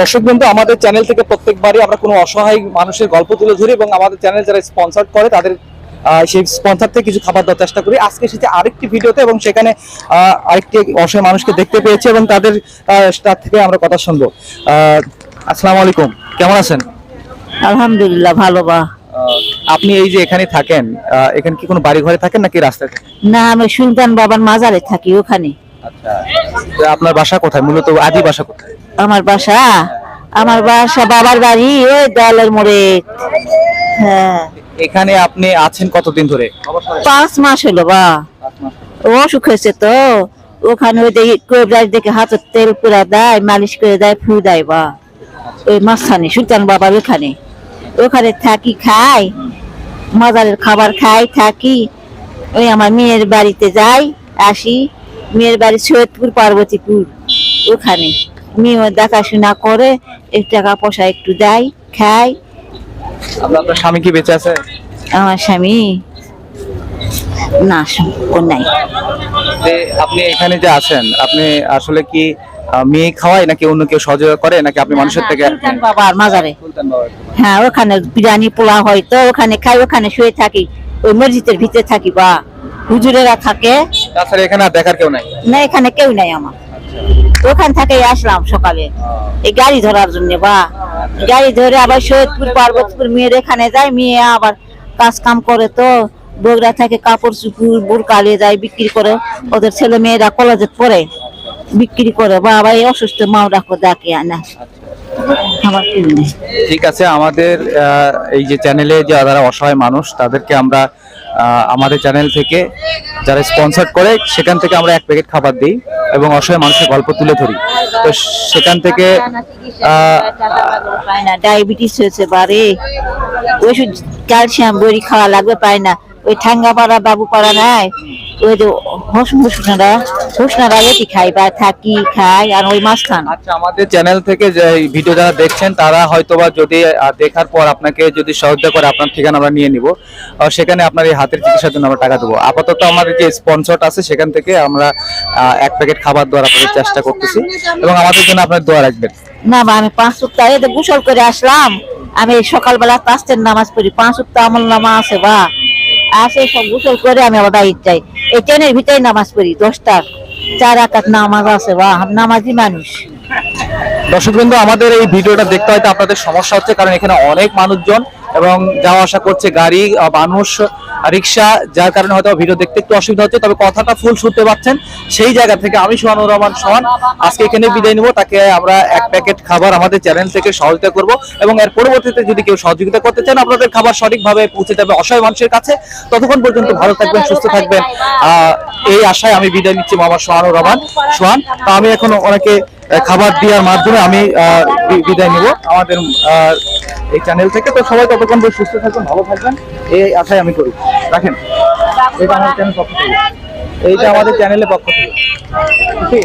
দর্শক বন্ধু আমাদের চ্যানেল থেকে প্রত্যেকবারই আমরা কোনো অসহায় মানুষের গল্প তুলে ধরি এবং আমাদের চ্যানেল যারা স্পন্সর করে তাদের সেই স্পন্সর থেকে কিছু খাবার দেওয়ার চেষ্টা করি। আজকে এসেছি আরেকটি ভিডিওতে এবং সেখানে আরেকটি অসহায় মানুষকে দেখতে পেয়েছি এবং তাদের তার থেকে আমরা কথা শুনব। আহ, আসসালামু আলাইকুম। কেমন আছেন? আলহামদুলিল্লাহ ভালো বা। আপনি এই যে এখানে থাকেন এখানে কি কোনো বাড়ি ঘরে থাকেন নাকি রাস্তায় না আমি সুলতান বাবার মাজারে থাকি ওখানে। আচ্ছা। আপনার বাসা কোথায়? মূলত আদি বাসা কোথায়? আমার বাসা? আমার বাসা বাবার বাড়ি ওই দেয়ালের মোড়ে। হ্যাঁ। এখানে আপনি আছেন কতদিন ধরে? পাঁচ মাস হলো বা। অসুখ হয়েছে তো। ওখানে ওই দেখি কোবরাজ দেখে হাতের তেল পুরা দেয় মালিশ করে দেয় ফু দেয় বা। ওই মাঝখানে সুলতান বাবার ওখানে। ওখানে থাকি খাই। মাজারের খাবার খাই থাকি। ওই আমার মেয়ের বাড়িতে যাই আসি। মেয়ের বাড়ি সৈয়দপুর পার্বতীপুর ওখানে। মেয়ে দেখাশোনা করে একটু টাকা পয়সা একটু দেয় খাই আপনার আপনার স্বামী কি বেঁচে আছে? আমার স্বামী? না সম্পর্ক নাই। আপনি এখানে যে আছেন আপনি আসলে কি মেয়ে খাওয়ায় নাকি অন্য কেউ সহযোগিতা করে? নাকি আপনি মানুষের থেকে বাবার মাজারে। হ্যাঁ ওখানে বিরিয়ানি পোলা হয় তো ওখানে খাই ওখানে শুয়ে থাকি। ওই মসজিদের ভিতরে থাকি বা। হুজুরেরা থাকে তাছাড়া এখানে আর দেখার কেউ নাই? না এখানে কেউ নাই আমার। ওখান থেকে আসলাম সকালে। এই গাড়ি ধরার জন্য বা গাড়ি ধরে আবার সৈয়দপুর পার্বতপুর মেয়ের এখানে যায় মেয়ে আবার কাজ কাম করে তো বগুড়া থেকে কাপড় চুপুর বোরকালে যায় বিক্রি করে। ওদের ছেলে মেয়েরা কলেজে পড়ে বিক্রি করে। বা আবার এই অসুস্থ মাও ডাকো ডাকে আনা। ঠিক আছে আমাদের এই যে চ্যানেলে যারা অসহায় মানুষ তাদেরকে আমরা আমাদের চ্যানেল থেকে যারা স্পন্সার করে সেখান থেকে আমরা এক প্যাকেট খাবার দিই এবং অসহায় মানুষের গল্প তুলে ধরি তো সেখান থেকে ডায়াবেটিস হয়েছে বারে ওষুধ ক্যালসিয়াম বড়ি খাওয়া লাগবে পায় না ওই ঠাঙ্গা পাড়া বাবু পাড়া নাই ওই যে হোসনারা হোসনারা এটি খাই বা থাকি খাই আর ওই মাছ খান আচ্ছা আমাদের চ্যানেল থেকে যে ভিডিও যারা দেখছেন তারা হয়তোবা যদি দেখার পর আপনাকে যদি সহযোগিতা করে আপনার ঠিকানা আমরা নিয়ে নিব। আর সেখানে আপনার এই হাতের চিকিৎসার জন্য আমরা টাকা দেবো। আপাতত আমাদের যে স্পন্সর আছে সেখান থেকে আমরা এক প্যাকেট খাবার দেওয়ার আপনাদের চেষ্টা করতেছি। এবং আমাদের জন্য আপনার দোয়া রাখবেন। না বা আমি পাঁচ সপ্তাহ গোসল করে আসলাম। আমি সকালবেলা পাঁচটার নামাজ পড়ি। পাঁচ সপ্তাহ আমল নামা আছে বা। আসে, সব গোসল করে আমি আবার বাড়িতে যাই। এই ট্রেনের ভিতরে নামাজ পড়ি, দশটার। চার আকাত নামাজ আছে বা নামাজি মানুষ। দর্শকবৃন্দ, আমাদের এই ভিডিওটা দেখতে হয়তো আপনাদের সমস্যা হচ্ছে, কারণ এখানে অনেক মানুষজন এবং যাওয়া আসা করছে গাড়ি মানুষ, রিক্সা, যার কারণে হয়তো ভিডিও দেখতে একটু অসুবিধা হচ্ছে। তবে কথাটা ফুল শুনতে পাচ্ছেন। সেই জায়গা থেকে আমি সোহানুর রহমান সোহান। আজকে এখানে বিদায় নিব। তাকে আমরা এক প্যাকেট খাবার আমাদের চ্যানেল থেকে সহযোগিতা করব এবং এর পরবর্তীতে যদি কেউ সহযোগিতা করতে চান, আপনাদের খাবার সঠিকভাবে পৌঁছে যাবে অসহায় মানুষের কাছে। ততক্ষণ পর্যন্ত ভালো থাকবেন, সুস্থ থাকবেন। এই আশায় আমি বিদায় নিচ্ছি মামা সোহানুর রহমান সোহান। তো আমি এখন অনেকে খাবার দেওয়ার মাধ্যমে আমি বিদায় নিব। আমাদের এই চ্যানেল থেকে। তো সবাই ততক্ষণ বেশ সুস্থ থাকবেন, ভালো থাকবেন। এই আশাই আমি করি। রাখেন। এটা আমার চ্যানেল পক্ষ থেকে। এইটা আমাদের চ্যানেলের পক্ষ থেকে। ঠিক